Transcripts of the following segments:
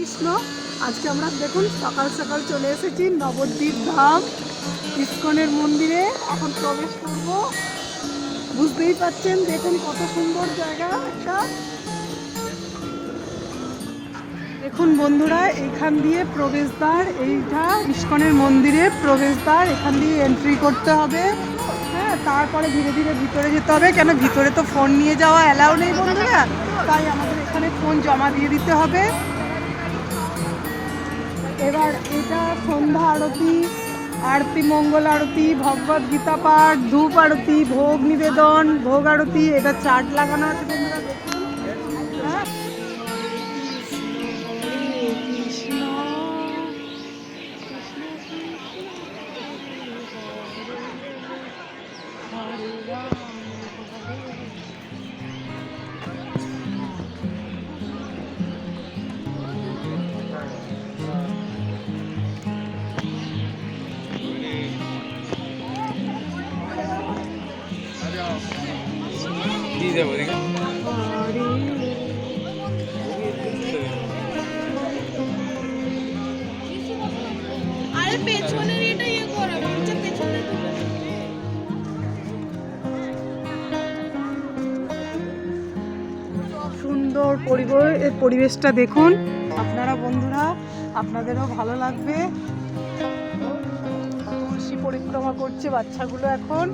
কৃষ্ণ। আজকে আমরা দেখুন, সকাল সকাল চলে এসেছি নবদ্বীপ ধাম, ইস্কনের মন্দিরে। এখন প্রবেশ করব। বুঝতেই পাচ্ছেন, দেখুন কত সুন্দর জায়গা একটা। দেখুন বন্ধুরা, এখান দিয়ে প্রবেশদ্বার, এইটা ইস্কনের মন্দিরে প্রবেশদ্বার, এখান দিয়ে এন্ট্রি করতে হবে। হ্যাঁ তারপরে ধীরে ধীরে ভিতরে যেতে হবে। কেন, ভিতরে তো ফোন নিয়ে যাওয়া অ্যালাউ নেই বন্ধুরা। তাই আমাদের এখানে ফোন জমা দিয়ে দিতে হবে। এবার এটা সন্ধ্যা আরতি আরতি, মঙ্গল আরতি, ভগবত গীতা পাঠ, ধূপ আরতি, ভোগ নিবেদন, ভোগ আরতি, এটা চাট লাগানো আছে বন্ধুরা দিয়ে যাব এদিকে পেছনের এটা ইয়ে করা পেছনে সুন্দর পরিবেশ এর পরিবেশটা দেখুন। আপনারা বন্ধুরা আপনাদেরও ভালো লাগবে। তুলসী পরিক্রমা করছে বাচ্চাগুলো এখন।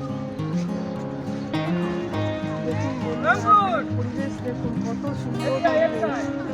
দেখুন কত সুন্দর।